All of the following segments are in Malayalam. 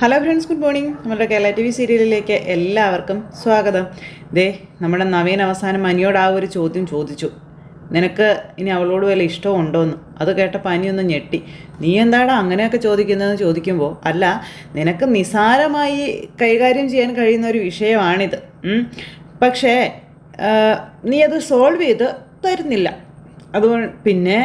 ഹലോ ഫ്രണ്ട്സ് ഗുഡ് മോർണിംഗ് നമ്മുടെ കേരള ടി വി സീരിയലിലേക്ക് എല്ലാവർക്കും സ്വാഗതം. ദേ നമ്മുടെ നവീൻ അവസാനം അനിയോട് ആ ഒരു ചോദ്യം ചോദിച്ചു. നിനക്ക് ഇനി അവളോട് വല്ല ഇഷ്ടമുണ്ടോ എന്ന് അത് കേട്ടപ്പോൾ അനിയൊന്ന് ഞെട്ടി. നീ എന്താടാ അങ്ങനെയൊക്കെ ചോദിക്കുന്നതെന്ന് ചോദിക്കുമ്പോൾ അല്ല നിനക്ക് നിസാരമായി കൈകാര്യം ചെയ്യാൻ കഴിയുന്ന ഒരു വിഷയമാണിത്. പക്ഷേ നീ അത് സോൾവ് ചെയ്ത് തരുന്നില്ല. അതുകൊണ്ട് പിന്നെ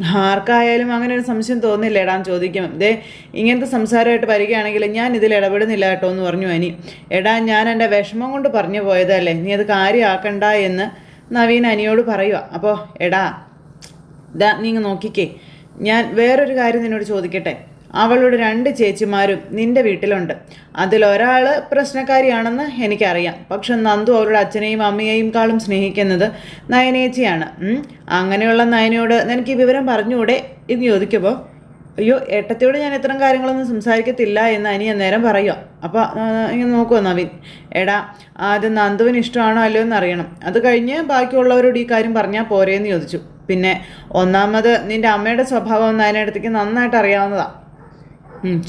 ആർക്കായാലും അങ്ങനെ ഒരു സംശയം തോന്നില്ല ഇടാൻ ചോദിക്കും. ദേ ഇങ്ങനത്തെ സംസാരമായിട്ട് വരികയാണെങ്കിൽ ഞാൻ ഇതിൽ ഇടപെടുന്നില്ല കേട്ടോ എന്ന് പറഞ്ഞു അനി. എടാ ഞാൻ എന്റെ വിഷമം കൊണ്ട് പറഞ്ഞു പോയതല്ലേ? നീ അത് കാര്യമാക്കണ്ട എന്ന് നവീൻ അനിയോട് പറയുക അപ്പോൾ എടാ ദാ നീ നോക്കിക്കേ. ഞാൻ വേറൊരു കാര്യം നിന്നോട് ചോദിക്കട്ടെ? അവളുടെ രണ്ട് ചേച്ചിമാരും നിന്റെ വീട്ടിലുണ്ട്. അതിലൊരാൾ പ്രശ്നക്കാരിയാണെന്ന് എനിക്കറിയാം. പക്ഷെ നന്ദു അവളുടെ അച്ഛനെയും അമ്മയെയും കാളും സ്നേഹിക്കുന്നത് നയനേച്ചിയാണ്. അങ്ങനെയുള്ള നയനയോട് നിനക്ക് ഈ വിവരം പറഞ്ഞുകൂടെ? എന്ന് ചോദിക്കുമ്പോൾ അയ്യോ ഏട്ടത്തിയോട് ഞാൻ ഇത്തരം കാര്യങ്ങളൊന്നും സംസാരിക്കത്തില്ല എന്ന് അനി നേരം പറയുക അപ്പോൾ ഇങ്ങനെ നോക്കുമോ നവീൻ? എടാ ആദ്യം നന്ദുവിന് ഇഷ്ടമാണോ അല്ലയോ എന്ന് അറിയണം. അത് കഴിഞ്ഞ് ബാക്കിയുള്ളവരോട് ഈ കാര്യം പറഞ്ഞാൽ പോരേന്ന് ചോദിച്ചു. പിന്നെ ഒന്നാമത് നിന്റെ അമ്മയുടെ സ്വഭാവം നയനടുത്തേക്ക് നന്നായിട്ട് അറിയാവുന്നതാണ്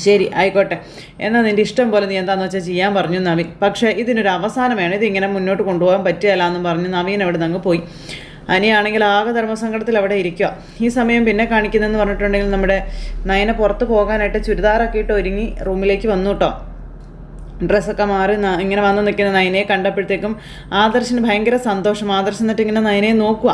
ശരി ആയിക്കോട്ടെ. എന്നാൽ നിന്റെ ഇഷ്ടം പോലെ നീ എന്താണെന്ന് വെച്ചാൽ ചെയ്യാൻ പറഞ്ഞു നവീൻ. പക്ഷേ ഇതിനൊരു അവസാനം വേണം ഇതിങ്ങനെ മുന്നോട്ട് കൊണ്ടുപോകാൻ പറ്റിയല്ല എന്നും പറഞ്ഞ് നവീൻ അവിടെ നിന്ന് പോയി. അനിയാണെങ്കിൽ ആകെ ധർമ്മസങ്കടത്തിൽ അവിടെ ഇരിക്കുക ഈ സമയം പിന്നെ കാണിക്കുന്നതെന്ന് പറഞ്ഞിട്ടുണ്ടെങ്കിൽ നമ്മുടെ നയന പുറത്ത് പോകാനായിട്ട് ചുരിദാറൊക്കെ ഇട്ട് ഒരുങ്ങി റൂമിലേക്ക് വന്നു കേട്ടോ. ഡ്രസ്സൊക്കെ മാറി ഇങ്ങനെ വന്ന് നിൽക്കുന്ന നയനയെ കണ്ടപ്പോഴത്തേക്കും ആദർശിന് ഭയങ്കര സന്തോഷം. ആദർശ് എന്നിട്ട് ഇങ്ങനെ നയനയെ നോക്കുക.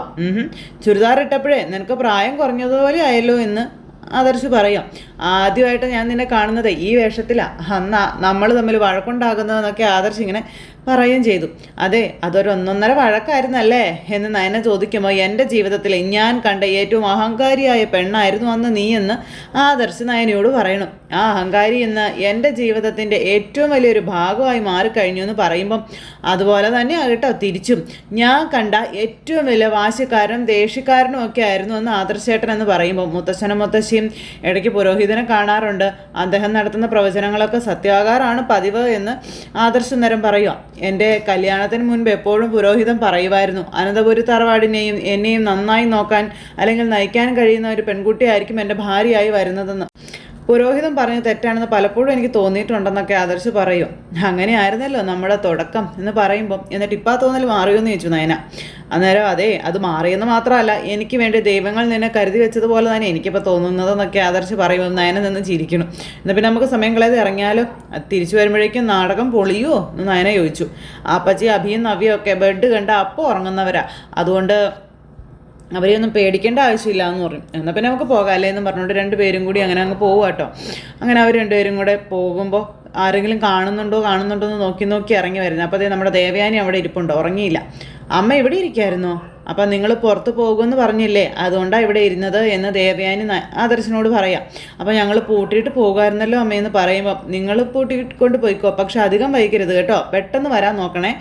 ചുരിദാർ ഇട്ടപ്പോഴേ നിനക്ക് പ്രായം കുറഞ്ഞതുപോലെ ആയല്ലോ എന്ന് ആദർശ് പറയാം. ആദ്യമായിട്ട് ഞാൻ നിന്നെ കാണുന്നത് ഈ വേഷത്തിലാണ് അന്ന് നമ്മൾ തമ്മിൽ വഴക്കുണ്ടാകുന്നതെന്നൊക്കെ ആദർശ് ഇങ്ങനെ പറയുകയും ചെയ്തു. അതെ അതൊരു ഒന്നൊന്നര വഴക്കായിരുന്നല്ലേ? എന്ന് നയന ചോദിക്കുമ്പോൾ എന്റെ ജീവിതത്തിൽ ഞാൻ കണ്ട ഏറ്റവും അഹങ്കാരിയായ പെണ്ണായിരുന്നു അന്ന് നീ എന്ന് ആദർശ് നയനയോട് പറയണു ആ അഹങ്കാരി എന്ന് എന്റെ ജീവിതത്തിന്റെ ഏറ്റവും വലിയൊരു ഭാഗമായി മാറിക്കഴിഞ്ഞു എന്ന് പറയുമ്പം അതുപോലെ തന്നെ കേട്ടോ തിരിച്ചും. ഞാൻ കണ്ട ഏറ്റവും വലിയ വാശിക്കാരനും ദേഷ്യക്കാരനും ഒക്കെ ആയിരുന്നു എന്ന് ആദർശേട്ടൻ എന്ന് പറയുമ്പോൾ മുത്തശ്ശനും മുത്തശ്ശിയും ഇടയ്ക്ക് പുരോഹിതനെ കാണാറുണ്ട്. അദ്ദേഹം നടത്തുന്ന പ്രവചനങ്ങളൊക്കെ സത്യാകാരാണ് പതിവ് എന്ന് ആദർശ നേരം പറയുക. എന്റെ കല്യാണത്തിന് മുൻപ് എപ്പോഴും പുരോഹിതം പറയുമായിരുന്നു അനന്തപുരി തറവാടിനെയും എന്നെയും നന്നായി നോക്കാൻ അല്ലെങ്കിൽ നയിക്കാൻ കഴിയുന്ന ഒരു പെൺകുട്ടിയായിരിക്കും എന്റെ ഭാര്യയായി വരുന്നതെന്ന്. പുരോഹിതൻ പറഞ്ഞ തെറ്റാണെന്ന് പലപ്പോഴും എനിക്ക് തോന്നിയിട്ടുണ്ടെന്നൊക്കെ ആദർശ് പറയും. അങ്ങനെ ആയിരുന്നല്ലോ നമ്മുടെ തുടക്കം എന്ന് പറയുമ്പം. എന്നിട്ട് ഇപ്പം തോന്നൽ മാറിയെന്ന് ചോദിച്ചു നയന. അന്നേരം അതെ അത് മാറിയെന്ന് മാത്രമല്ല എനിക്ക് വേണ്ടി ദൈവങ്ങൾ നിന്നെ കരുതി വെച്ചതുപോലെ തന്നെ എനിക്കിപ്പോൾ തോന്നുന്നതെന്നൊക്കെ ആദർശ് പറയുമ്പോൾ നയന നിന്ന് ചിരിക്കണം എന്നാൽ പിന്നെ നമുക്ക് സമയം കളയാതെ ഇറങ്ങിയാലോ? തിരിച്ചു വരുമ്പോഴേക്കും നാടകം പൊളിയോ എന്ന് നയന ചോദിച്ചു. ആപ്പച്ചി അഭിയും നവ്യൊക്കെ ബെഡ് കണ്ട അപ്പോൾ ഉറങ്ങുന്നവരാ. അതുകൊണ്ട് അവരെയൊന്നും പേടിക്കേണ്ട ആവശ്യമില്ല എന്ന് പറഞ്ഞു എന്നാൽ പിന്നെ നമുക്ക് പോകാല്ലേ എന്ന് പറഞ്ഞുകൊണ്ട് രണ്ടുപേരും കൂടി അങ്ങനെ അങ്ങ് പോകുക കേട്ടോ. അങ്ങനെ അവർ രണ്ടുപേരും കൂടെ പോകുമ്പോൾ ആരെങ്കിലും കാണുന്നുണ്ടോ കാണുന്നുണ്ടോ എന്ന് നോക്കി നോക്കി ഇറങ്ങി വരുന്നത് അപ്പോൾ അതേ നമ്മുടെ ദേവയാനി അവിടെ ഇരിപ്പുണ്ടോ. ഉറങ്ങിയില്ല. അമ്മ ഇവിടെ ഇരിക്കായിരുന്നോ? അപ്പം നിങ്ങൾ പുറത്ത് പോകുമെന്ന് പറഞ്ഞില്ലേ? അതുകൊണ്ടാണ് ഇവിടെ ഇരുന്നത് എന്ന് ദേവയാനി ആദർശനോട് പറയാം. അപ്പം ഞങ്ങൾ പൂട്ടിയിട്ട് പോകുമായിരുന്നല്ലോ അമ്മയെന്ന് പറയുമ്പോൾ നിങ്ങൾ പൂട്ടിയിട്ട് കൊണ്ട് പോയിക്കോ. പക്ഷെ അധികം വൈകരുത് കേട്ടോ. പെട്ടെന്ന് വരാൻ നോക്കണേ.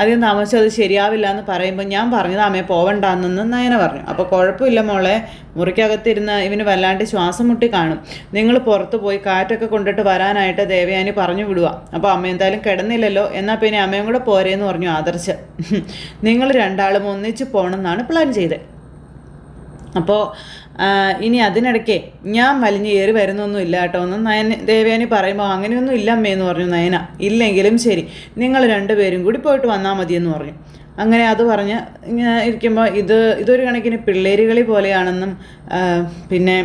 അധികം താമസിച്ച് അത് ശരിയാവില്ല എന്ന് പറയുമ്പോൾ ഞാൻ പറഞ്ഞത് അമ്മയെ പോവണ്ടെന്ന് നയന പറഞ്ഞു. അപ്പോൾ കുഴപ്പമില്ല മോളെ മുറിക്കകത്തിരുന്ന് ഇവന് വല്ലാണ്ട് ശ്വാസം മുട്ടി കാണും. നിങ്ങൾ പുറത്ത് പോയി കാറ്റൊക്കെ കൊണ്ടിട്ട് വരാനായിട്ട് ദേവയാനി പറഞ്ഞു വിടുക അപ്പോൾ അമ്മ എന്തായാലും കിടന്നില്ലല്ലോ എന്നാൽ പിന്നെ അമ്മയും കൂടെ പോരേന്ന് പറഞ്ഞു ആദർശ്. നിങ്ങൾ രണ്ടാളും ഒന്നിച്ച് പോകണമെന്നാണ് പ്ലാൻ ചെയ്തത്. അപ്പോൾ ഇനി അതിനിടയ്ക്ക് ഞാൻ വലിഞ്ഞ് കയറി വരുന്നൊന്നും ഇല്ല കേട്ടോ. എന്ന് നയന ദേവയാനി പറയുമ്പോൾ അങ്ങനെയൊന്നും ഇല്ല അമ്മയെന്ന് പറഞ്ഞു നയന. ഇല്ലെങ്കിലും ശരി നിങ്ങൾ രണ്ടുപേരും കൂടി പോയിട്ട് വന്നാൽ മതിയെന്ന് പറഞ്ഞു. അങ്ങനെ അത് പറഞ്ഞ് ഇരിക്കുമ്പോൾ ഇത് ഇതൊരു കണക്കിന് പിള്ളേരുകളി പോലെയാണെന്നും പിന്നെ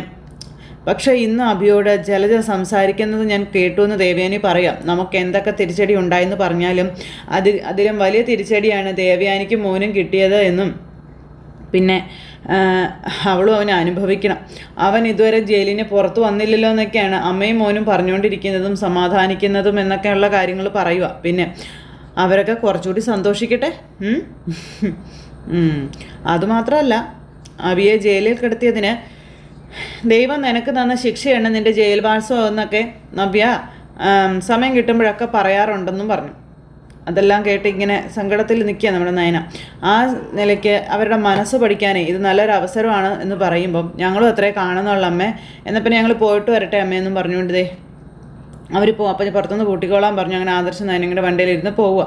പക്ഷേ ഇന്ന് അഭിയോട് ജലജ സംസാരിക്കുന്നത് ഞാൻ കേട്ടു എന്ന് ദേവയാനി പറയാം. നമുക്ക് എന്തൊക്കെ തിരിച്ചടി ഉണ്ടായെന്ന് പറഞ്ഞാലും അത് അതിലും വലിയ തിരിച്ചടിയാണ് ദേവയാനിക്ക് മോനും കിട്ടിയത് എന്നും. പിന്നെ അവളും അവനെ അനുഭവിക്കണം. അവൻ ഇതുവരെ ജയിലിന് പുറത്ത് വന്നില്ലല്ലോ എന്നൊക്കെയാണ് അമ്മയും മോനും പറഞ്ഞുകൊണ്ടിരിക്കുന്നതും സമാധാനിക്കുന്നതും എന്നൊക്കെയുള്ള കാര്യങ്ങൾ പറയുക. പിന്നെ അവരൊക്കെ കുറച്ചുകൂടി സന്തോഷിക്കട്ടെ. അതുമാത്രമല്ല അവിയെ ജയിലിൽ കിടത്തിയതിന് ദൈവം നിനക്ക് തന്ന ശിക്ഷയാണ് നിന്റെ ജയിൽവാസം എന്നൊക്കെ നവ്യ സമയം കിട്ടുമ്പോഴൊക്കെ പറയാറുണ്ടെന്നും പറഞ്ഞു. അതെല്ലാം കേട്ട് ഇങ്ങനെ സങ്കടത്തിൽ നിൽക്കുക നമ്മുടെ നയന. ആ നിലയ്ക്ക് അവരുടെ മനസ്സ് പഠിക്കാനേ ഇത് നല്ലൊരു അവസരമാണ് എന്ന് പറയുമ്പം ഞങ്ങളും അത്രേ കാണുന്നുള്ള അമ്മേ. എന്നാൽ പിന്നെ ഞങ്ങൾ പോയിട്ട് വരട്ടെ അമ്മയെന്നും പറഞ്ഞുകൊണ്ട് ദേ. അവർ പോകും അപ്പം പുറത്തുനിന്ന് കൂട്ടിക്കോളാൻ പറഞ്ഞു. അങ്ങനെ ആദർശ നയനങ്ങളുടെ വണ്ടിയിലിരുന്ന് പോവുക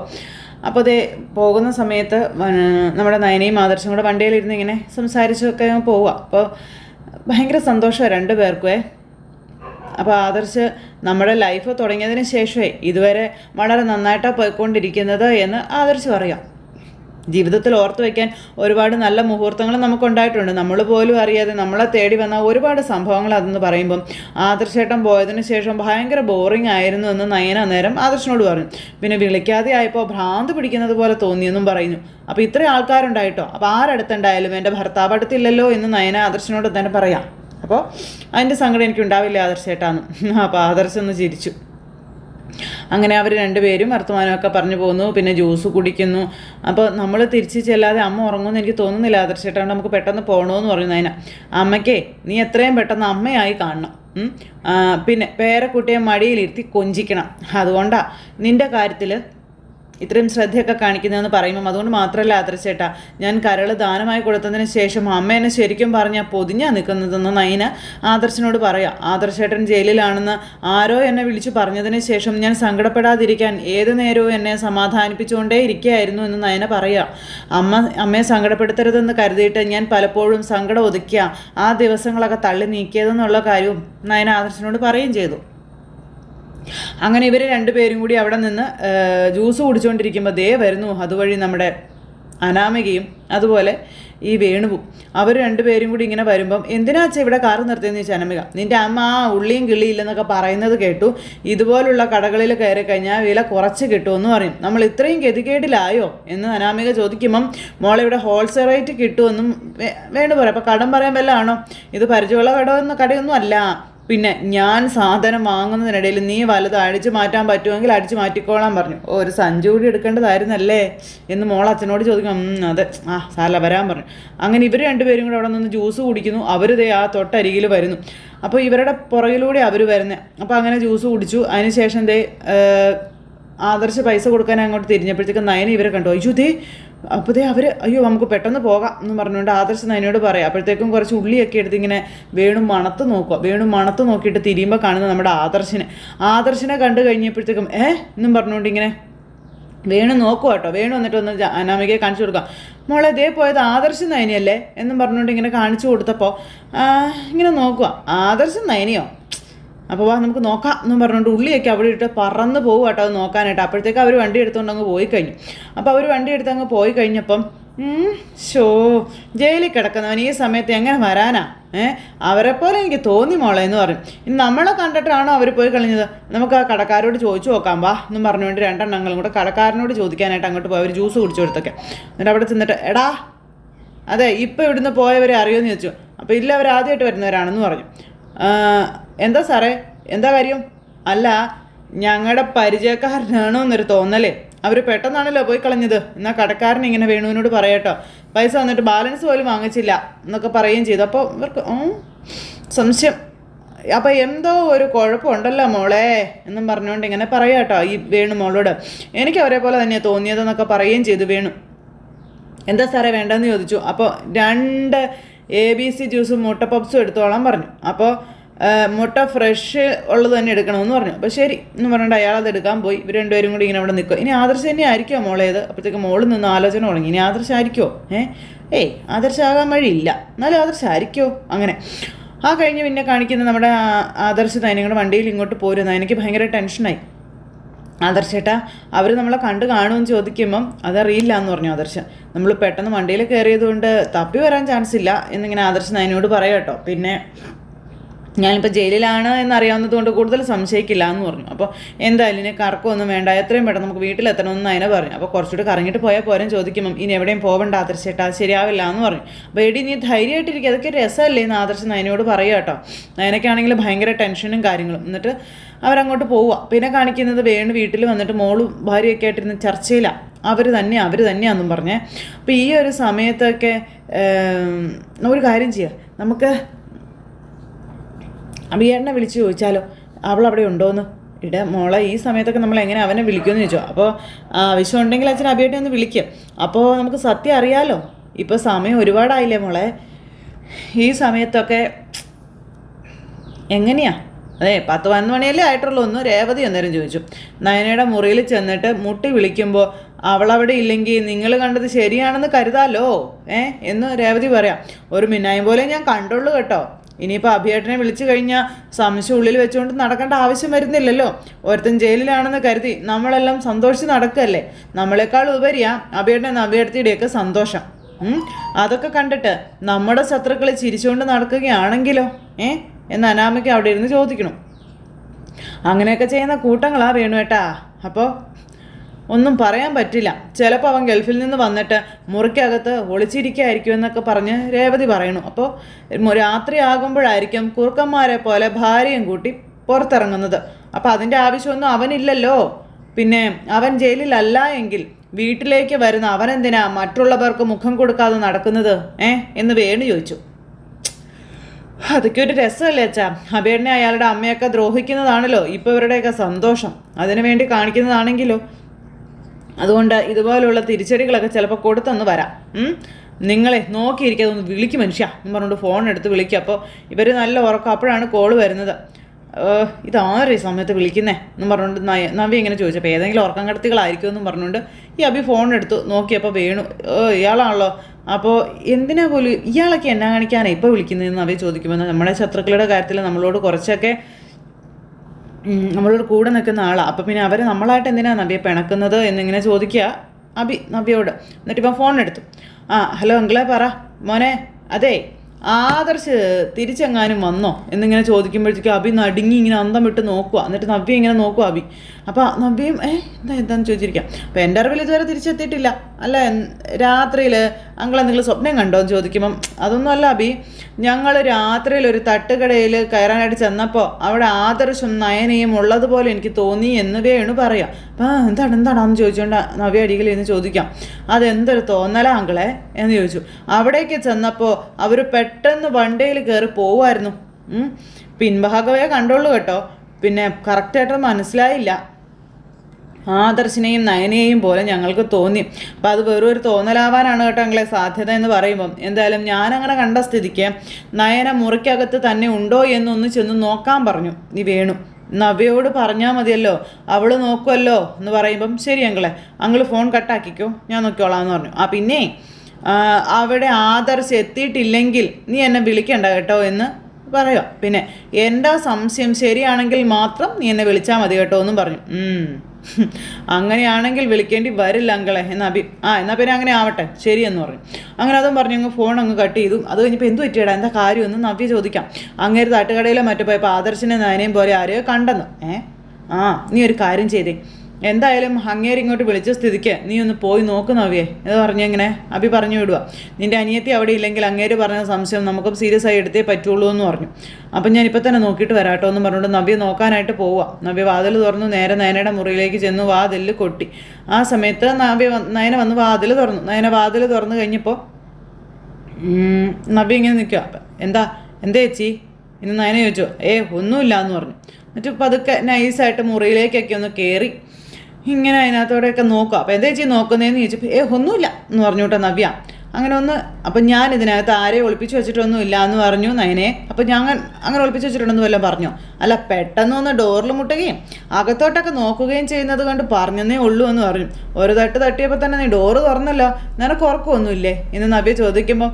അപ്പോൾ അതേ പോകുന്ന സമയത്ത് നമ്മുടെ നയനയും ആദർശം കൂടെ വണ്ടിയിലിരുന്ന് ഇങ്ങനെ സംസാരിച്ചൊക്കെ പോവുക അപ്പോൾ ഭയങ്കര സന്തോഷമാണ് രണ്ട് പേർക്കുമേ അപ്പോൾ ആദർശ് നമ്മുടെ ലൈഫ് തുടങ്ങിയതിന് ശേഷമേ ഇതുവരെ വളരെ നന്നായിട്ടാണ് പോയിക്കൊണ്ടിരിക്കുന്നത് എന്ന് ആദർശ് പറയാം. ജീവിതത്തിൽ ഓർത്തു വയ്ക്കാൻ ഒരുപാട് നല്ല മുഹൂർത്തങ്ങൾ നമുക്കുണ്ടായിട്ടുണ്ട്. നമ്മൾ പോലും അറിയാതെ നമ്മളെ തേടി വന്ന ഒരുപാട് സംഭവങ്ങൾ അതെന്ന് പറയുമ്പം ആദർശേട്ടൻ പോയതിന് ശേഷം ഭയങ്കര ബോറിംഗ് ആയിരുന്നു എന്ന് നയന നേരം ആദർശനോട് പറഞ്ഞു. പിന്നെ വിളിക്കാതെ ആയപ്പോൾ ഭ്രാന്ത് പിടിക്കുന്നത് പോലെ തോന്നിയെന്നും പറയുന്നു. അപ്പോൾ ഇത്രയും ആൾക്കാരുണ്ടായിട്ടോ? അപ്പോൾ ആരടുത്തുണ്ടായാലും എന്റെ ഭർത്താവ് അടുത്തില്ലല്ലോ എന്ന് നയന ആദർശനോട് തന്നെ പറയാം. അപ്പോൾ അതിന്റെ സങ്കടം എനിക്ക് ഉണ്ടാവില്ല ആദർശേട്ടാന്ന് അപ്പോൾ ആദർശം ഒന്ന് ചിരിച്ചു. അങ്ങനെ അവർ രണ്ടുപേരും വർത്തമാനമൊക്കെ പറഞ്ഞു പോകുന്നു പിന്നെ ജ്യൂസ് കുടിക്കുന്നു. അപ്പോൾ നമ്മൾ തിരിച്ച് ചെല്ലാതെ അമ്മ ഉറങ്ങുമെന്ന് എനിക്ക് തോന്നുന്നില്ല ആദർശേട്ടാണ് നമുക്ക് പെട്ടെന്ന് പോകണമെന്ന് പറയുന്നു അതിനാ അമ്മയ്ക്കേ നീ എത്രയും പെട്ടെന്ന് അമ്മയായി കാണണം. പിന്നെ പേരക്കുട്ടിയെ മടിയിലിരുത്തി കൊഞ്ചിക്കണം. അതുകൊണ്ടാണ് നിന്റെ കാര്യത്തിൽ ഇത്രയും ശ്രദ്ധയൊക്കെ കാണിക്കുന്നതെന്ന് പറയുമ്പം അതുകൊണ്ട് മാത്രമല്ല ആദർശേട്ടാ ഞാൻ കരൾ ദാനമായി കൊടുത്തതിന് ശേഷം അമ്മ എന്നെ ശരിക്കും പറഞ്ഞാൽ പൊതിഞ്ഞാ നിൽക്കുന്നതെന്ന് നയന ആദർശനോട് പറയാം. ആദർശേട്ടൻ ജയിലിലാണെന്ന് ആരോ എന്നെ വിളിച്ചു പറഞ്ഞതിന് ശേഷം ഞാൻ സങ്കടപ്പെടാതിരിക്കാൻ ഏത് നേരവും എന്നെ സമാധാനിപ്പിച്ചുകൊണ്ടേ ഇരിക്കുകയായിരുന്നു എന്ന് നയന പറയാം. അമ്മ അമ്മയെ സങ്കടപ്പെടുത്തരുതെന്ന് കരുതിയിട്ട് ഞാൻ പലപ്പോഴും സങ്കടം ഒതുക്കിയ ആ ദിവസങ്ങളൊക്കെ തള്ളി നീക്കിയതെന്നുള്ള കാര്യവും നയന ആദർശനോട് പറയുകയും ചെയ്തു. അങ്ങനെ ഇവർ രണ്ടുപേരും കൂടി അവിടെ നിന്ന് ജ്യൂസ് കുടിച്ചുകൊണ്ടിരിക്കുമ്പോൾ ദേ വരുന്നു അതുവഴി നമ്മുടെ അനാമികയും അതുപോലെ ഈ വേണുവും. അവർ രണ്ടുപേരും കൂടി ഇങ്ങനെ വരുമ്പം എന്തിനാച്ച ഇവിടെ കാർ നിർത്തിയെന്ന് ചോദിച്ചാൽ അനമിക? നിന്റെ അമ്മ ആ ഉള്ളിയും കിള്ളിയില്ലെന്നൊക്കെ പറയുന്നത് കേട്ടു. ഇതുപോലുള്ള കടകളിൽ കയറി കഴിഞ്ഞാൽ വില കുറച്ച് കിട്ടുമെന്ന് പറയും. നമ്മൾ ഇത്രയും ഗതികേടിലായോ? എന്ന് അനാമിക ചോദിക്കുമ്പം മോളെ ഇവിടെ ഹോൾസെയിൽ റേറ്റ് കിട്ടുമെന്നും വേണു പറയാം. അപ്പോൾ കടം പറയാൻ വല്ലതാണോ? ഇത് പരിചയമുള്ള കടമൊന്നും കടയൊന്നും അല്ല. പിന്നെ ഞാൻ സാധനം വാങ്ങുന്നതിനിടയിൽ നീ വലുത് അടിച്ചു മാറ്റാൻ പറ്റുമെങ്കിൽ അടിച്ചു മാറ്റിക്കോളാൻ പറഞ്ഞു. ഒരു സഞ്ചി കൂടി എടുക്കേണ്ടതായിരുന്നല്ലേ? എന്ന് മോൾ അച്ഛനോട് ചോദിക്കും. "ഉം, അതെ. ആ സാല വരാൻ പറഞ്ഞു. അങ്ങനെ ഇവർ രണ്ടുപേരും കൂടെ അവിടെ നിന്ന് ജ്യൂസ് കുടിക്കുന്നു. അവരിതേ ആ തൊട്ടരികിൽ വരുന്നു. അപ്പോൾ ഇവരുടെ പുറകിലൂടെ അവർ വരുന്നത് അപ്പോൾ അങ്ങനെ ജ്യൂസ് കുടിച്ചു. അതിനുശേഷം ദേ ആദർശ് പൈസ കൊടുക്കാൻ അങ്ങോട്ട് തിരിഞ്ഞപ്പോഴത്തേക്കും നയന ഇവരെ കണ്ടു. അയ്യോ ദേ അപ്പോൾ ദേ അവർ അയ്യോ നമുക്ക് പെട്ടെന്ന് പോകാം എന്ന് പറഞ്ഞുകൊണ്ട് ആദർശ് നയനോട് പറയാം. അപ്പോഴത്തേക്കും കുറച്ച് ഉള്ളിയൊക്കെ എടുത്ത് ഇങ്ങനെ വേണു മണത്ത് നോക്കുക. വേണു മണത്ത് നോക്കിയിട്ട് തിരിയുമ്പോൾ കാണുന്നത് നമ്മുടെ ആദർശിനെ. ആദർശിനെ കണ്ടു കഴിഞ്ഞപ്പോഴത്തേക്കും ഏ? എന്നും പറഞ്ഞുകൊണ്ട് ഇങ്ങനെ വേണു നോക്കുക കേട്ടോ. വേണു വന്നിട്ട് ഒന്ന് അനാമികയെ കാണിച്ചു കൊടുക്കാം. മോളെ ഇതേ പോയത് ആദർശം നയനിയല്ലേ? എന്നും പറഞ്ഞുകൊണ്ട് ഇങ്ങനെ കാണിച്ചു കൊടുത്തപ്പോൾ ഇങ്ങനെ നോക്കുക. ആദർശം നയനിയോ? അപ്പോൾ വാ നമുക്ക് നോക്കാം എന്നും പറഞ്ഞുകൊണ്ട് ഉള്ളിയൊക്കെ അവിടെ ഇട്ട് പറന്ന് പോകും കേട്ടോ അത് നോക്കാനായിട്ട്. അപ്പോഴത്തേക്ക് അവർ വണ്ടി എടുത്തുകൊണ്ട് അങ്ങ് പോയി കഴിഞ്ഞു. അപ്പോൾ അവർ വണ്ടി എടുത്ത് അങ്ങ് പോയി കഴിഞ്ഞപ്പം ഷോ ജയിലിൽ കിടക്കുന്നവൻ ഈ സമയത്ത് എങ്ങനെ വരാനാ? ഏഹ് അവരെ പോലെ എനിക്ക് തോന്നി മോളെ എന്ന് പറയും. ഇനി നമ്മളെ കണ്ടിട്ടാണോ അവർ പോയി കളഞ്ഞത്? നമുക്ക് ആ കടക്കാരോട് ചോദിച്ചു നോക്കാം വാ എന്നും പറഞ്ഞുകൊണ്ട് രണ്ടെണ്ണങ്ങളും കൂടെ കടക്കാരനോട് ചോദിക്കാനായിട്ട് അങ്ങോട്ട് പോയി. അവർ ജ്യൂസ് കുടിച്ചു കൊടുത്തൊക്കെ. എന്നിട്ട് അവിടെ ചെന്നിട്ട് എടാ അതെ ഇപ്പം ഇവിടുന്ന് പോയവരെ അറിയുമെന്ന് ചോദിച്ചു. അപ്പോൾ ഇല്ല അവർ ആദ്യമായിട്ട് വരുന്നവരാണെന്ന് പറഞ്ഞു. "ആ, എന്താ സാറേ? എന്താ കാര്യം? അല്ല ഞങ്ങളുടെ പരിചയക്കാരനാണോ എന്നൊരു തോന്നലേ. അവർ പെട്ടെന്നാണല്ലോ പോയി കളഞ്ഞത്. എന്നാൽ കടക്കാരൻ ഇങ്ങനെ വേണുവിനോട് പറയട്ടോ. പൈസ വന്നിട്ട് ബാലൻസ് പോലും വാങ്ങിച്ചില്ല എന്നൊക്കെ പറയുകയും ചെയ്തു. അപ്പോൾ ഇവർക്ക് സംശയം. അപ്പോൾ എന്തോ ഒരു കുഴപ്പമുണ്ടല്ലോ മോളെ എന്നും പറഞ്ഞുകൊണ്ട് ഇങ്ങനെ പറയാം കേട്ടോ ഈ വേണു മോളോട്. എനിക്ക് അവരെ പോലെ തന്നെയാണ് തോന്നിയതെന്നൊക്കെ പറയുകയും ചെയ്തു വേണു. എന്താ സാറേ വേണ്ടതെന്ന് ചോദിച്ചു. അപ്പോൾ രണ്ട് എ ബി സി ജ്യൂസും മുട്ട പപ്സും എടുത്തോളാൻ പറഞ്ഞു. അപ്പോൾ മുട്ട ഫ്രഷ് ഉള്ളത് തന്നെ എടുക്കണമെന്ന് പറഞ്ഞു. അപ്പോൾ ശരി എന്ന് പറഞ്ഞിട്ട് അയാൾ അത് എടുക്കാൻ പോയി. ഇവർ രണ്ടുപേരും കൂടി ഇങ്ങനെ അവിടെ നിൽക്കുക. ഇനി ആദർശം തന്നെ ആയിരിക്കുമോ മോളേത് അപ്പോഴത്തേക്ക് മോളിൽ നിന്ന് ആലോചന തുടങ്ങി. ഇനി ആദർശം ആയിരിക്കുമോ ഏ? ഏയ് ആദർശമാകാൻ വഴിയില്ല. എന്നാലും ആദർശം ആയിരിക്കുമോ അങ്ങനെ. ആ കഴിഞ്ഞ് പിന്നെ കാണിക്കുന്ന നമ്മുടെ ആദർശ നയനങ്ങളുടെ വണ്ടിയിൽ ഇങ്ങോട്ട് പോരുന്നത് എനിക്ക് ഭയങ്കര ടെൻഷനായി ആദർശേട്ടാ അവർ നമ്മളെ കണ്ടു കാണുമെന്ന് ചോദിക്കുമ്പം അതറിയില്ല എന്ന് പറഞ്ഞു ആദർശ്. നമ്മൾ പെട്ടെന്ന് വണ്ടിയിൽ കയറിയതുകൊണ്ട് തപ്പി വരാൻ ചാൻസ് ഇല്ല എന്നിങ്ങനെ ആദർശ് നയനോട് പറയാം കേട്ടോ. പിന്നെ ഞാനിപ്പോൾ ജയിലിലാണ് എന്നറിയാവുന്നത് കൊണ്ട് കൂടുതൽ സംശയിക്കില്ല എന്ന് പറഞ്ഞു. അപ്പോൾ എന്തായാലും ഇനി കറക്കമൊന്നും വേണ്ട. എത്രയും പെട്ടെന്ന് നമുക്ക് വീട്ടിലെത്തണമെന്ന് അതിനെ പറഞ്ഞു. അപ്പോൾ കുറച്ചുകൂടി കറങ്ങിയിട്ട് പോയാൽ പോരും ചോദിക്കുമ്പം ഇനി എവിടെയും പോകണ്ട ആദർശേട്ടാ ശരിയാവില്ല എന്ന് പറഞ്ഞു. അപ്പോൾ എടി നീ ധൈര്യമായിട്ടിരിക്കുക അതൊക്കെ രസമല്ലേ എന്ന് ആദർശ് നയനോട് പറയുക കേട്ടോ. നയനൊക്കെയാണെങ്കിൽ ഭയങ്കര ടെൻഷനും കാര്യങ്ങളും. എന്നിട്ട് അവരങ്ങോട്ട് പോവുക. പിന്നെ കാണിക്കുന്നത് വേണു വീട്ടിൽ വന്നിട്ട് മോളും ഭാര്യയൊക്കെ ആയിട്ടിരുന്ന് ചർച്ചയിലാണ് അവർ തന്നെ അവർ തന്നെയാണെന്നും പറഞ്ഞേ. അപ്പോൾ ഈ ഒരു സമയത്തൊക്കെ ഒരു കാര്യം ചെയ്യുക നമുക്ക് അഭിയേട്ടനെ വിളിച്ച് ചോദിച്ചാലോ അവൾ അവിടെ ഉണ്ടോയെന്ന് ഇട മോളെ ഈ സമയത്തൊക്കെ നമ്മൾ എങ്ങനെ അവനെ വിളിക്കുമെന്ന് ചോദിച്ചു. അപ്പോൾ ആവശ്യമുണ്ടെങ്കിൽ അച്ഛൻ അഭിയേട്ടനെ ഒന്ന് വിളിക്കും. അപ്പോൾ നമുക്ക് സത്യം അറിയാലോ ഇപ്പോൾ സമയം ഒരുപാടായില്ലേ മോളെ? ഈ സമയത്തൊക്കെ എങ്ങനെയാ? അതെ പത്ത് പതിനൊന്ന് മണിയല്ലേ ആയിട്ടുള്ളൂ ഒന്ന് രേവതി അന്നേരം ചോദിച്ചു. നയനയുടെ മുറിയിൽ ചെന്നിട്ട് മുട്ടി വിളിക്കുമ്പോൾ അവളവിടെ ഇല്ലെങ്കിൽ നിങ്ങൾ കണ്ടത് ശരിയാണെന്ന് കരുതാലോ? ഏ എന്ന് രേവതി പറയാം. ഒരു മിന്നായം പോലെ ഞാൻ കണ്ടുള്ളൂ കേട്ടോ. ഇനിയിപ്പോൾ അഭിയേട്ടനെ വിളിച്ചു കഴിഞ്ഞാൽ സംശയം ഉള്ളിൽ വെച്ചുകൊണ്ട് നടക്കേണ്ട ആവശ്യം വരുന്നില്ലല്ലോ. ഒരുത്തൻ ജയിലിലാണെന്ന് കരുതി നമ്മളെല്ലാം സന്തോഷിച്ച് നടക്കല്ലേ? നമ്മളെക്കാൾ ഉപരിയാ അഭിയേട്ടനെ നവ്യേട്ടത്തിയുടെയൊക്കെ സന്തോഷം? അതൊക്കെ കണ്ടിട്ട് നമ്മുടെ ശത്രുക്കൾ ചിരിച്ചുകൊണ്ട് നടക്കുകയാണെങ്കിലോ? ഏ? എന്ന് അനാമയ്ക്ക് അവിടെ ഇരുന്ന് ചോദിക്കണം. അങ്ങനെയൊക്കെ ചെയ്യുന്ന കൂട്ടങ്ങളാ വേണുവേട്ടാ. അപ്പോൾ ഒന്നും പറയാൻ പറ്റില്ല. ചിലപ്പോൾ അവൻ ഗൾഫിൽ നിന്ന് വന്നിട്ട് മുറിക്കകത്ത് ഒളിച്ചിരിക്കായിരിക്കും എന്നൊക്കെ പറഞ്ഞ് രേവതി പറയണു അപ്പോൾ രാത്രി ആകുമ്പോഴായിരിക്കും കുറുക്കന്മാരെ പോലെ ഭാര്യയും കൂട്ടി പുറത്തിറങ്ങുന്നത്. അപ്പോൾ അതിന്റെ ആവശ്യമൊന്നും അവനില്ലല്ലോ. പിന്നെ അവൻ ജയിലിലല്ല എങ്കിൽ വീട്ടിലേക്ക് വരുന്ന അവനെന്തിനാ മറ്റുള്ളവർക്ക് മുഖം കൊടുക്കാതെ നടക്കുന്നത്? ഏ? എന്ന് വേണു ചോദിച്ചു. അതൊക്കെ ഒരു രസമല്ലേ അച്ഛാ. അബേടിനെ അയാളുടെ അമ്മയൊക്കെ ദ്രോഹിക്കുന്നതാണല്ലോ. ഇപ്പോൾ ഇവരുടെയൊക്കെ സന്തോഷം. അതിനു വേണ്ടി കാണിക്കുന്നതാണെങ്കിലോ? അതുകൊണ്ട് ഇതുപോലുള്ള തിരിച്ചടികളൊക്കെ ചിലപ്പോൾ കൊടുത്തൊന്ന് വരാം. നിങ്ങളെ നോക്കിയിരിക്കുക അതൊന്ന് വിളിക്കും മനുഷ്യ എന്ന് പറഞ്ഞുകൊണ്ട് ഫോൺ എടുത്ത് വിളിക്കുക അപ്പോൾ ഇവർ നല്ല ഉറക്കം അപ്പോഴാണ് കോൾ വരുന്നത്. ഇതാരും ഈ സമയത്ത് വിളിക്കുന്നേ എന്ന് പറഞ്ഞുകൊണ്ട് നവി ഇങ്ങനെ ചോദിച്ചപ്പോൾ ഏതെങ്കിലും ഉറക്കം കടത്തികളായിരിക്കും എന്നും പറഞ്ഞുകൊണ്ട് ഈ അഭി ഫോൺ എടുത്തു നോക്കിയപ്പോൾ വേണു. ഇയാളാണല്ലോ. അപ്പോൾ എന്തിനാ പോലും ഇയാളൊക്കെ എന്നാ കാണിക്കാനാണ് ഇപ്പോൾ വിളിക്കുന്നതെന്ന് നവി ചോദിക്കുമ്പോൾ നമ്മുടെ ശത്രുക്കളുടെ കാര്യത്തിൽ നമ്മളോട് കുറച്ചൊക്കെ നമ്മളോട് കൂടെ നിൽക്കുന്ന ആളാണ് അപ്പം പിന്നെ അവർ നമ്മളായിട്ട് എന്തിനാണ് നവ്യ പിണക്കുന്നത് എന്നിങ്ങനെ ചോദിക്കുക? അബി നബിയോട്. എന്നിട്ട് ഇപ്പം ഫോൺ എടുത്തു. ആ ഹലോ അങ്കിളെ പറ. മോനെ അതെ ആദർശ് തിരിച്ചെങ്ങാനും വന്നോ? എന്നിങ്ങനെ ചോദിക്കുമ്പോഴത്തേക്കും അബി നടുങ്ങി ഇങ്ങനെ അന്തം വിട്ട് നോക്കുക. എന്നിട്ട് നവ്യ ഇങ്ങനെ നോക്കുക അബി. അപ്പോൾ നവ്യം ഏ എന്താ എന്താന്ന് ചോദിച്ചിരിക്കാം? അപ്പോൾ എന്റെ അറിവിൽ ഇതുവരെ തിരിച്ചെത്തിയിട്ടില്ല. അല്ല രാത്രിയിൽ അങ്കിൾ എന്തെങ്കിലും സ്വപ്നം കണ്ടോ എന്ന് ചോദിക്കുമ്പം അതൊന്നുമല്ല അബി. ഞങ്ങൾ രാത്രിയിൽ ഒരു തട്ടുകടയിൽ കയറാനായിട്ട് ചെന്നപ്പോൾ അവിടെ ആദർശം നയനയും ഉള്ളതുപോലെ എനിക്ക് തോന്നി എന്ന് വേണു പറയാം. അപ്പം എന്താണ് എന്താണെന്ന് ചോദിച്ചുകൊണ്ട് നവ്യ അടിയിൽ എന്ന് ചോദിക്കാം. അതെന്തൊരു തോന്നലാ അങ്കിളെ എന്ന് ചോദിച്ചു. അവിടേക്ക് ചെന്നപ്പോൾ അവർ പെട്ടെന്ന് വണ്ടിയിൽ കയറി പോവായിരുന്നു. പിൻഭാഗമേ കണ്ടോളൂ കേട്ടോ. പിന്നെ കറക്റ്റായിട്ട് മനസ്സിലായില്ല. ആദർശിനെയും നയനെയും പോലെ ഞങ്ങൾക്ക് തോന്നി. അപ്പം അത് വെറും ഒരു തോന്നലാവാനാണ് കേട്ടോ ഞങ്ങളെ സാധ്യത എന്ന് പറയുമ്പം. എന്തായാലും ഞാനങ്ങനെ കണ്ട സ്ഥിതിക്ക് നയന മുറിക്കകത്ത് തന്നെ ഉണ്ടോ എന്നൊന്ന് ചെന്ന് നോക്കാൻ പറഞ്ഞു. നീ വേണു. നവ്യയോട് പറഞ്ഞാൽ മതിയല്ലോ. അവൾ നോക്കുമല്ലോ എന്ന് പറയുമ്പം ശരി അങ്ങളെ അങ്ങൾ ഫോൺ കട്ടാക്കിക്കോ. ഞാൻ നോക്കിക്കോളാം എന്ന് പറഞ്ഞു. ആ പിന്നെ അവിടെ ആദർശ് എത്തിയിട്ടില്ലെങ്കിൽ നീ എന്നെ വിളിക്കണ്ട കേട്ടോ എന്ന് പറയുക പിന്നെ എന്റെ സംശയം? ശരിയാണെങ്കിൽ മാത്രം നീ എന്നെ വിളിച്ചാൽ മതി കേട്ടോ എന്നും പറഞ്ഞു. അങ്ങനെയാണെങ്കിൽ വിളിക്കേണ്ടി വരില്ല അങ്കളെ. എന്നാ അഭി ആ എന്നാൽ പിന്നെ അങ്ങനെ ആവട്ടെ. ശരിയെന്ന് പറഞ്ഞു. അങ്ങനെ അതും പറഞ്ഞു അങ്ങ് ഫോൺ അങ്ങ് കട്ട് ചെയ്തു. അത് കഴിഞ്ഞപ്പോൾ എന്ത് പറ്റിയടാ? എന്താ കാര്യമെന്ന് നവ്യ ചോദിക്കാം. അങ്ങേര് തട്ടുകടയിലോ മറ്റു പോയപ്പോൾ ആദർശനെ നയനയും പോലെ ആരെയോ കണ്ടെന്ന്. ഏ? ആ നീ ഒരു കാര്യം ചെയ്തേ. എന്തായാലും അങ്ങേര് ഇങ്ങോട്ട് വിളിച്ച സ്ഥിതിക്ക് നീ ഒന്ന് പോയി നോക്ക് നവ്യേ. എന്ന് പറഞ്ഞു ഇങ്ങനെ അഭി പറഞ്ഞു വിടുക നിന്റെ അനിയത്തി അവിടെ ഇല്ലെങ്കിൽ അങ്ങേര് പറഞ്ഞ സംശയം നമുക്കും സീരിയസ് ആയി എടുത്തേ പറ്റുള്ളൂ എന്ന് പറഞ്ഞു. അപ്പം ഞാൻ ഇപ്പം തന്നെ നോക്കിയിട്ട് വരാട്ടോ എന്ന് പറഞ്ഞുകൊണ്ട് നവ്യ നോക്കാനായിട്ട് പോവുക നവ്യ വാതിൽ തുറന്നു നേരെ നയനയുടെ മുറിയിലേക്ക് ചെന്നു വാതിൽ കൊട്ടി. ആ സമയത്ത് നവ്യ നയന വന്ന് വാതിൽ തുറന്നു. നയന വാതിൽ തുറന്നു കഴിഞ്ഞപ്പോൾ നവ്യ ഇങ്ങനെ നിൽക്കുക എന്താ എന്താ ചേച്ചി? ഇന്ന് നയന ചോദിച്ചു. ഏ ഒന്നുമില്ല എന്ന് പറഞ്ഞു. എന്നിട്ട് പതുക്കെ നൈസായിട്ട് മുറിയിലേക്കൊക്കെ ഒന്ന് കയറി ഇങ്ങനെ അതിനകത്തോടെയൊക്കെ നോക്കുക അപ്പോൾ എന്താ ചേച്ചി നോക്കുന്നതെന്ന് ചോദിച്ചപ്പോൾ ഏ ഒന്നുമില്ല എന്ന് പറഞ്ഞു കേട്ടോ നവ്യ അങ്ങനെ ഒന്ന് അപ്പം ഞാൻ ഇതിനകത്ത് ആരെ ഒളിപ്പിച്ച് വെച്ചിട്ടൊന്നും ഇല്ല എന്ന് പറഞ്ഞു നയനെ. അപ്പം ഞാൻ അങ്ങനെ ഒളിപ്പിച്ച് വെച്ചിട്ടുണ്ടെന്ന് വല്ലതും പറഞ്ഞു? അല്ല പെട്ടെന്ന് ഒന്ന് ഡോറിൽ മുട്ടുകയും അകത്തോട്ടൊക്കെ നോക്കുകയും ചെയ്യുന്നത് കണ്ട് പറഞ്ഞെന്നേ ഉള്ളൂ എന്ന് പറഞ്ഞു. ഒരു തട്ട് തട്ടിയപ്പോൾ തന്നെ നീ ഡോറ് തുറന്നല്ലോ? നിനക്ക് ഉറക്കമൊന്നുമില്ലേ? എന്ന് നവ്യ ചോദിക്കുമ്പോൾ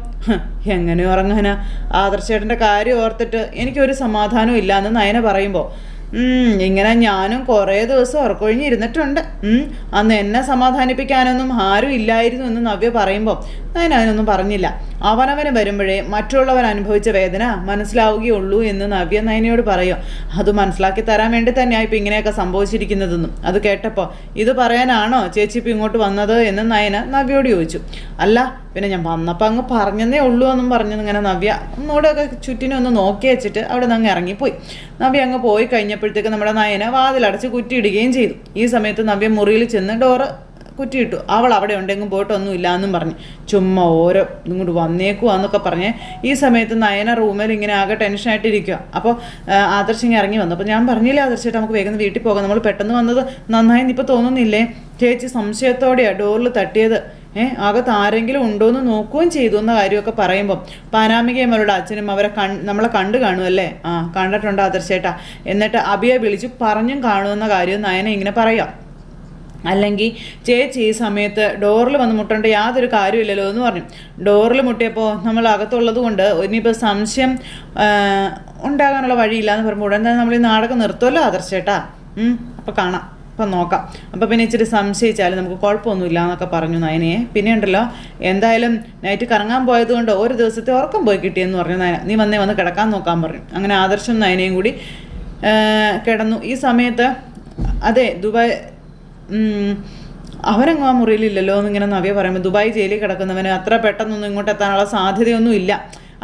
എങ്ങനെ ഉറങ്ങാനാ ആദർശേട്ടന്റെ കാര്യം ഓർത്തിട്ട് എനിക്കൊരു സമാധാനവും ഇല്ല എന്ന് നയന പറയുമ്പോൾ ഇങ്ങനെ ഞാനും കുറേ ദിവസം ഉറക്കൊഴിഞ്ഞിരുന്നിട്ടുണ്ട്. അന്ന് എന്നെ സമാധാനിപ്പിക്കാനൊന്നും ആരും ഇല്ലായിരുന്നു എന്ന് നവ്യ പറയുമ്പോൾ ഞാൻ അതിനൊന്നും പറഞ്ഞില്ല. അവനവന് വരുമ്പോഴേ മറ്റുള്ളവൻ അനുഭവിച്ച വേദന മനസ്സിലാവുകയുള്ളൂ എന്ന് നവ്യ നയനയോട് പറയും. അത് മനസ്സിലാക്കി തരാൻ വേണ്ടി തന്നെയാണ് ഇപ്പം ഇങ്ങനെയൊക്കെ സംഭവിച്ചിരിക്കുന്നതെന്നും. അത് കേട്ടപ്പോൾ ഇത് പറയാനാണോ ചേച്ചി ഇപ്പം ഇങ്ങോട്ട് വന്നത്? എന്ന് നയന നവ്യയോട് ചോദിച്ചു. അല്ല പിന്നെ ഞാൻ വന്നപ്പോൾ അങ്ങ് പറഞ്ഞതേ ഉള്ളൂ എന്നും പറഞ്ഞു ഇങ്ങനെ നവ്യ ഒന്നുകൂടെ ഒക്കെ ചുറ്റിനെ ഒന്ന് നോക്കി വെച്ചിട്ട് അവിടെ നിന്ന് അങ്ങ് ഇറങ്ങിപ്പോയി. നവ്യ അങ്ങ് പോയി കഴിഞ്ഞപ്പോഴത്തേക്ക് നമ്മുടെ നയന വാതിലടച്ച് കുറ്റിയിടുകയും ചെയ്തു. ഈ സമയത്ത് നവ്യ മുറിയിൽ ചെന്ന് ഡോറ് കുറ്റിയിട്ടു. അവൾ അവിടെ ഉണ്ടെങ്കിൽ പോയിട്ടൊന്നും ഇല്ല എന്നും പറഞ്ഞു. ചുമ്മാ ഓരോ ഇങ്ങോട്ട് വന്നേക്കുക എന്നൊക്കെ പറഞ്ഞ്. ഈ സമയത്ത് നയന റൂമിൽ ഇങ്ങനെ ആകെ ടെൻഷനായിട്ടിരിക്കുക അപ്പോൾ ആദർശ് ഇങ്ങനെ ഇറങ്ങി വന്നു. അപ്പോൾ ഞാൻ പറഞ്ഞില്ലേ ആദർശായിട്ട് നമുക്ക് വേഗം വീട്ടിൽ പോകാം. നമ്മൾ പെട്ടെന്ന് വന്നത് നന്നായി ഇപ്പോൾ തോന്നുന്നില്ലേ? ചേച്ചി സംശയത്തോടെയാണ് ഡോറിൽ തട്ടിയത്. ഏഹ് അകത്ത് ആരെങ്കിലും ഉണ്ടോ എന്ന് നോക്കുകയും ചെയ്തു എന്ന കാര്യമൊക്കെ പറയുമ്പം പാനാമികയും അവരുടെ അച്ഛനും അവരെ കൺ നമ്മളെ കണ്ടു കാണുമല്ലേ ആ കണ്ടിട്ടുണ്ട് ആദർശേട്ടാ. എന്നിട്ട് അബിയെ വിളിച്ച് പറഞ്ഞും കാണുമെന്ന കാര്യം നയന ഇങ്ങനെ പറയാം. അല്ലെങ്കിൽ ചേച്ചി ഈ സമയത്ത് ഡോറിൽ വന്ന് മുട്ടേണ്ട യാതൊരു കാര്യമില്ലല്ലോ എന്ന് പറഞ്ഞു. ഡോറിൽ മുട്ടിയപ്പോൾ നമ്മൾ അകത്തുള്ളത് കൊണ്ട് ഇനിയിപ്പോൾ സംശയം ഉണ്ടാകാനുള്ള വഴിയില്ല എന്ന് പറയുമ്പോൾ ഉടൻ തന്നെ നമ്മൾ ഈ നാടകം നിർത്തുമല്ലോ ആദർശേട്ടാ. അപ്പോൾ കാണാം. അപ്പം നോക്കാം. അപ്പോൾ പിന്നെ ഇച്ചിരി സംശയിച്ചാലും നമുക്ക് കുഴപ്പമൊന്നുമില്ല എന്നൊക്കെ പറഞ്ഞു നയനയെ. പിന്നെ ഉണ്ടല്ലോ എന്തായാലും നൈറ്റ് കറങ്ങാൻ പോയതുകൊണ്ട് ഒരു ദിവസത്തെ ഉറക്കം പോയി കിട്ടിയെന്ന് പറഞ്ഞു നയന. നീ വന്നേ വന്ന് കിടക്കാൻ നോക്കാൻ പറഞ്ഞു. അങ്ങനെ ആദർശം നയനയും കൂടി കിടന്നു. ഈ സമയത്ത് അതെ ദുബായ് അവനങ്ങ് ആ മുറിയിലില്ലല്ലോ എന്നിങ്ങനെ നവ്യ പറയുമ്പോൾ ദുബായ് ജയിലിൽ കിടക്കുന്നവന് അത്ര പെട്ടെന്നൊന്നും ഇങ്ങോട്ട് എത്താനുള്ള സാധ്യതയൊന്നും ഇല്ല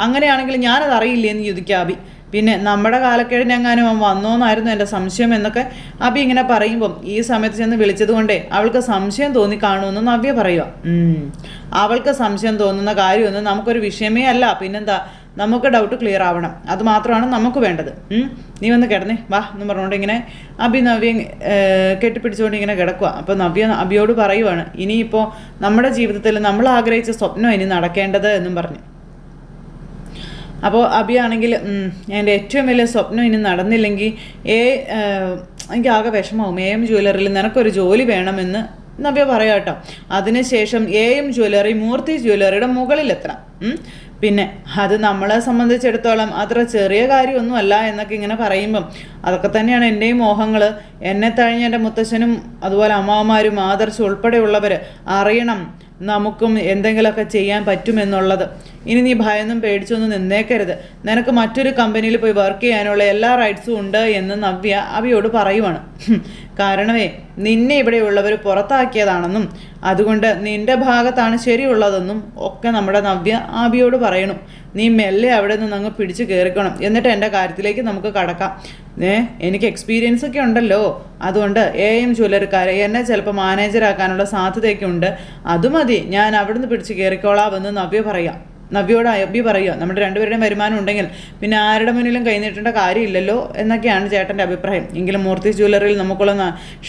അങ്ങനെയാണെങ്കിൽ ഞാനത് അറിയില്ലേ എന്ന് ചോദിക്കുക അബി പിന്നെ നമ്മുടെ കാലക്കേടിനെങ്ങാനും അവൻ വന്നോന്നായിരുന്നു എന്റെ സംശയം എന്നൊക്കെ അബി ഇങ്ങനെ പറയുമ്പം ഈ സമയത്ത് ചെന്ന് വിളിച്ചത് കൊണ്ടേ അവൾക്ക് സംശയം തോന്നി കാണുമെന്ന് നവ്യ പറയുക. അവൾക്ക് സംശയം തോന്നുന്ന കാര്യമൊന്നും നമുക്കൊരു വിഷയമേ അല്ല. പിന്നെന്താ? നമുക്ക് ഡൗട്ട് ക്ലിയർ ആവണം. അത് മാത്രമാണ് നമുക്ക് വേണ്ടത്. നീ വന്ന് കിടന്നേ. വാ എന്ന് പറഞ്ഞുകൊണ്ട് ഇങ്ങനെ അബി നവ്യ കെട്ടിപ്പിടിച്ചുകൊണ്ട് ഇങ്ങനെ കിടക്കുക അപ്പോൾ നവ്യ അബിയോട് പറയുവാണ് ഇനിയിപ്പോൾ നമ്മുടെ ജീവിതത്തിൽ നമ്മൾ ആഗ്രഹിച്ച സ്വപ്നം ഇനി നടക്കേണ്ടത് എന്നും പറഞ്ഞു. അപ്പോൾ അബിയാണെങ്കിൽ എന്റെ ഏറ്റവും വലിയ സ്വപ്നം ഇനി നടന്നില്ലെങ്കിൽ ഏ എനിക്ക് ആകെ വിഷമവും എ എം ജ്വല്ലറിയിൽ നിനക്കൊരു ജോലി വേണമെന്ന് നവ്യ പറയാം കേട്ടോ. അതിനുശേഷം എ എം ജ്വല്ലറി മൂർത്തി ജ്വല്ലറിയുടെ മുകളിലെത്തണം. പിന്നെ അത് നമ്മളെ സംബന്ധിച്ചിടത്തോളം അത്ര ചെറിയ കാര്യമൊന്നുമല്ല എന്നൊക്കെ ഇങ്ങനെ പറയുമ്പം അതൊക്കെ തന്നെയാണ് എന്റെയും മോഹങ്ങൾ എന്നെ തഴിഞ്ഞ എന്റെ മുത്തശ്ശനും അതുപോലെ അമ്മാവന്മാരും ആദർശം ഉൾപ്പെടെയുള്ളവർ അറിയണം. നമുക്കും എന്തെങ്കിലുമൊക്കെ ചെയ്യാൻ പറ്റുമെന്നുള്ളത്. ഇനി നീ ഭയന്നും പേടിച്ചൊന്നും നിന്നേക്കരുത്. നിനക്ക് മറ്റൊരു കമ്പനിയിൽ പോയി വർക്ക് ചെയ്യാനുള്ള എല്ലാ റൈറ്റ്സും ഉണ്ട് എന്ന് നവ്യ അവിയോട് പറയുവാണ്. കാരണമേ നിന്നെ ഇവിടെയുള്ളവർ പുറത്താക്കിയതാണെന്നും അതുകൊണ്ട് നിന്റെ ഭാഗത്താണ് ശരിയുള്ളതെന്നും ഒക്കെ നമ്മുടെ നവ്യ ആബിയോട് പറയണം. നീ മെല്ലെ അവിടെ നിന്ന് അങ്ങ് പിടിച്ച് കയറിക്കണം എന്നിട്ട് എന്റെ കാര്യത്തിലേക്ക് നമുക്ക് കടക്കാം. ഏ എനിക്ക് എക്സ്പീരിയൻസ് ഒക്കെ ഉണ്ടല്ലോ. അതുകൊണ്ട് എ എം ജ്വല്ലറിക്കാരെ എന്നെ ചിലപ്പോൾ മാനേജറാക്കാനുള്ള സാധ്യതയൊക്കെ ഉണ്ട്. അത് മതി. ഞാൻ അവിടെ നിന്ന് പിടിച്ച് കയറിക്കോളാമെന്ന് നവ്യ പറയാം. നവ്യോട് അബി പറയുക നമ്മുടെ രണ്ടുപേരുടെയും വരുമാനം ഉണ്ടെങ്കിൽ പിന്നെ ആരുടെ മുന്നിലും കഴിഞ്ഞിട്ടേണ്ട കാര്യമില്ലല്ലോ? എന്നൊക്കെയാണ് ചേട്ടന്റെ അഭിപ്രായം. എങ്കിലും മൂർത്തി ജ്വല്ലറിയിൽ നമുക്കുള്ള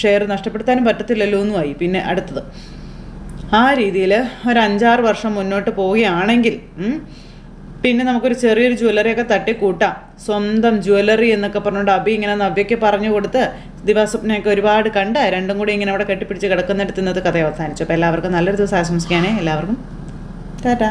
ഷെയർ നഷ്ടപ്പെടുത്താനും പറ്റത്തില്ലല്ലോ എന്നുമായി. പിന്നെ അടുത്തത്. ആ രീതിയിൽ ഒരു അഞ്ചാറ് വർഷം മുന്നോട്ട് പോവുകയാണെങ്കിൽ പിന്നെ നമുക്കൊരു ചെറിയൊരു ജ്വല്ലറിയൊക്കെ തട്ടിക്കൂട്ടാം. സ്വന്തം ജ്വല്ലറി എന്നൊക്കെ പറഞ്ഞുകൊണ്ട് അബി ഇങ്ങനെ നവ്യയ്ക്ക് പറഞ്ഞു കൊടുത്ത് ദിവാസ്വപ്നയൊക്കെ ഒരുപാട് കണ്ട് രണ്ടും കൂടി ഇങ്ങനെ അവിടെ കെട്ടിപ്പിടിച്ച് കിടക്കുന്നിടത്ത് ഇന്നത്തെ കഥ അവസാനിച്ചു. അപ്പോൾ എല്ലാവർക്കും നല്ലൊരു ദിവസം ആശംസിക്കാനേ എല്ലാവർക്കും ടാറ്റാ.